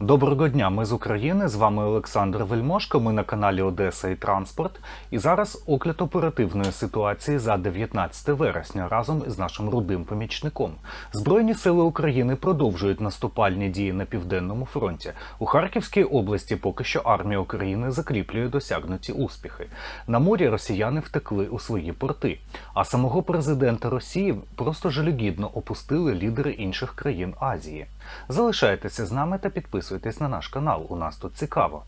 Доброго дня, ми з України. З вами Олександр Вельмошко. Ми на каналі Одеса і Транспорт. І зараз огляд оперативної ситуації за 19 вересня разом із нашим рудим помічником. Збройні сили України продовжують наступальні дії на південному фронті. У Харківській області поки що армія України закріплює досягнуті успіхи. На морі росіяни втекли у свої порти. А самого президента Росії просто жалюгідно опустили лідери інших країн Азії. Залишайтеся з нами та підписуйтесь на наш канал. У нас тут цікаво.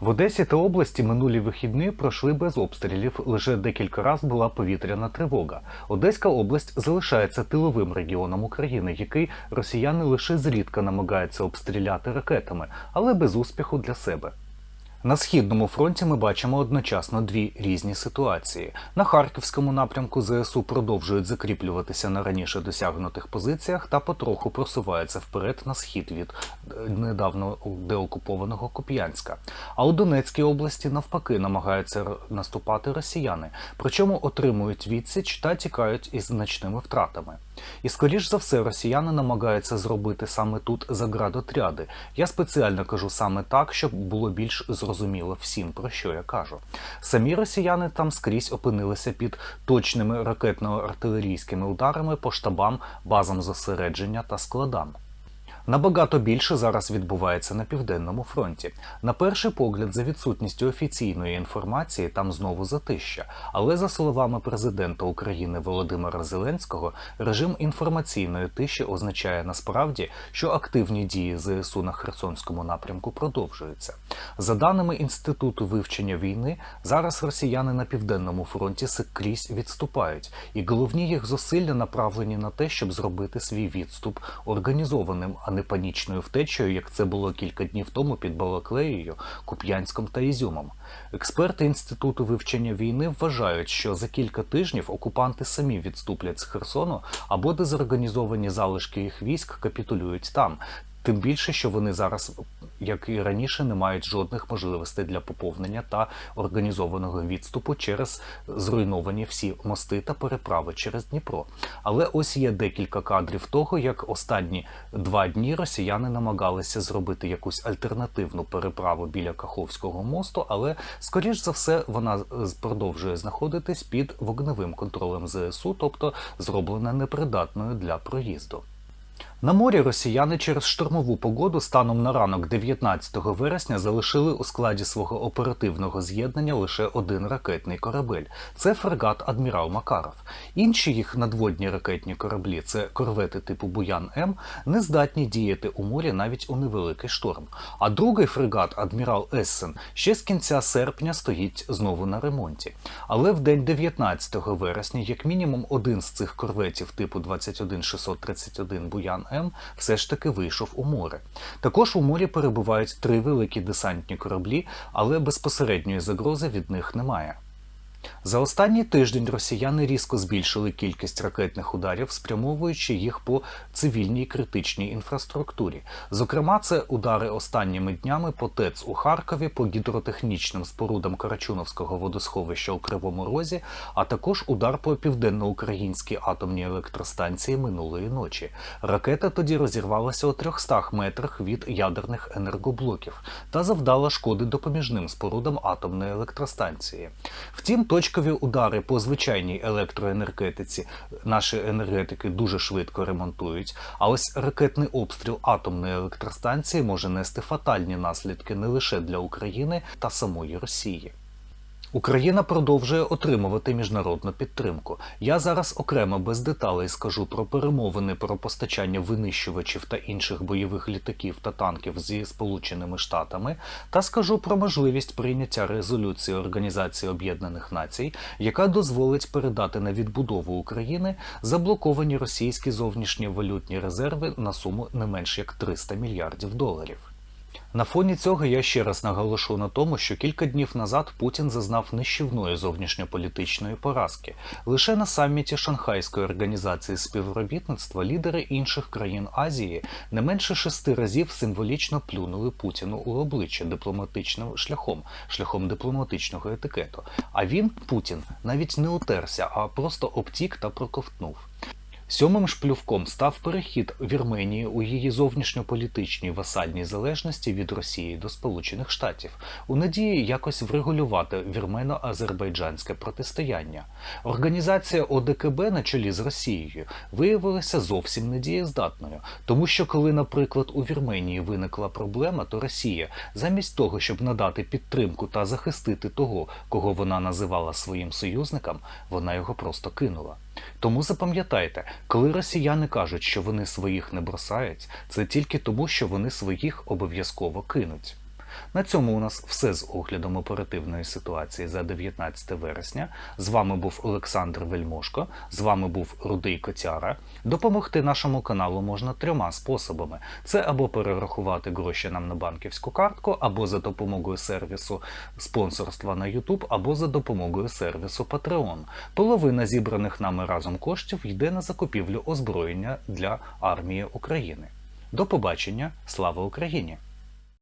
В Одесі та області минулі вихідні пройшли без обстрілів. Лише декілька разів була повітряна тривога. Одеська область залишається тиловим регіоном України, який росіяни лише зрідка намагаються обстріляти ракетами, але без успіху для себе. На східному фронті ми бачимо одночасно дві різні ситуації. На харківському напрямку ЗСУ продовжують закріплюватися на раніше досягнутих позиціях та потроху просуваються вперед на схід від е, недавно деокупованого Куп'янська. А у Донецькій області навпаки намагаються наступати росіяни, причому отримують відсіч та тікають із значними втратами. І скоріш за все росіяни намагаються зробити саме тут заградотряди. Я спеціально кажу саме так, щоб було більш зрозуміло всім, про що я кажу. Самі росіяни там скрізь опинилися під точними ракетно-артилерійськими ударами по штабам, базам зосередження та складам. Набагато більше зараз відбувається на південному фронті. На перший погляд, за відсутністю офіційної інформації, там знову затища. Але за словами президента України Володимира Зеленського, режим інформаційної тиші означає насправді, що активні дії ЗСУ на Херсонському напрямку продовжуються. За даними інституту вивчення війни, зараз росіяни на південному фронті скрізь відступають, і головні їх зусилля направлені на те, щоб зробити свій відступ організованим, а не панічною втечею, як це було кілька днів тому під Балаклеєю, Куп'янськом та Ізюмом. Експерти інституту вивчення війни вважають, що за кілька тижнів окупанти самі відступлять з Херсону або дезорганізовані залишки їх військ капітулюють там. Тим більше, що вони зараз, як і раніше, не мають жодних можливостей для поповнення та організованого відступу через зруйновані всі мости та переправи через Дніпро. Але ось є декілька кадрів того, як останні два дні росіяни намагалися зробити якусь альтернативну переправу біля Каховського мосту, але скоріш за все вона продовжує знаходитись під вогневим контролем ЗСУ, тобто зроблена непридатною для проїзду. На морі росіяни через штормову погоду станом на ранок 19 вересня залишили у складі свого оперативного з'єднання лише один ракетний корабель. Це фрегат Адмірал Макаров. Інші їх надводні ракетні кораблі, це корвети типу Буян М, не здатні діяти у морі навіть у невеликий шторм. А другий фрегат Адмірал Ессен ще з кінця серпня стоїть знову на ремонті. Але в день 19 вересня, як мінімум, один з цих корветів типу 21631 Буян М все ж таки вийшов у море. Також у морі перебувають три великі десантні кораблі, але безпосередньої загрози від них немає. За останній тиждень росіяни різко збільшили кількість ракетних ударів, спрямовуючи їх по цивільній критичній інфраструктурі. Зокрема, це удари останніми днями по ТЕЦ у Харкові, по гідротехнічним спорудам Карачуновського водосховища у Кривому Розі, а також удар по південноукраїнській атомній електростанції минулої ночі. Ракета тоді розірвалася у 300 метрах від ядерних енергоблоків та завдала шкоди допоміжним спорудам атомної електростанції. Втім, точкові удари по звичайній електроенергетиці наші енергетики дуже швидко ремонтують. А ось ракетний обстріл атомної електростанції може нести фатальні наслідки не лише для України та самої Росії. Україна продовжує отримувати міжнародну підтримку. Я зараз окремо без деталей скажу про перемовини про постачання винищувачів та інших бойових літаків та танків зі Сполученими Штатами, та скажу про можливість прийняття резолюції Організації Об'єднаних Націй, яка дозволить передати на відбудову України заблоковані російські зовнішні валютні резерви на суму не менш як 300 мільярдів доларів. На фоні цього я ще раз наголошу на тому, що кілька днів назад Путін зазнав нищівної зовнішньополітичної поразки. Лише на саміті Шанхайської організації співробітництва лідери інших країн Азії не менше шести разів символічно плюнули Путіну у обличчя дипломатичним шляхом, шляхом дипломатичного етикету. А він, Путін, навіть не утерся, а просто обтік та проковтнув. Сьомим шплювком став перехід Вірменії у її зовнішньополітичній васальній залежності від Росії до Сполучених Штатів у надії якось врегулювати вірмено-азербайджанське протистояння. Організація ОДКБ на чолі з Росією виявилася зовсім недієздатною, тому що коли, наприклад, у Вірменії виникла проблема, то Росія, замість того, щоб надати підтримку та захистити того, кого вона називала своїм союзником, вона його просто кинула. Тому запам'ятайте, коли росіяни кажуть, що вони своїх не бросають, це тільки тому, що вони своїх обов'язково кинуть. На цьому у нас все з оглядом оперативної ситуації за 19 вересня. З вами був Олександр Вельмошко, з вами був Рудий Котяра. Допомогти нашому каналу можна трьома способами: це або перерахувати гроші нам на банківську картку, або за допомогою сервісу спонсорства на YouTube, або за допомогою сервісу Patreon. Половина зібраних нами разом коштів йде на закупівлю озброєння для армії України. До побачення, слава Україні!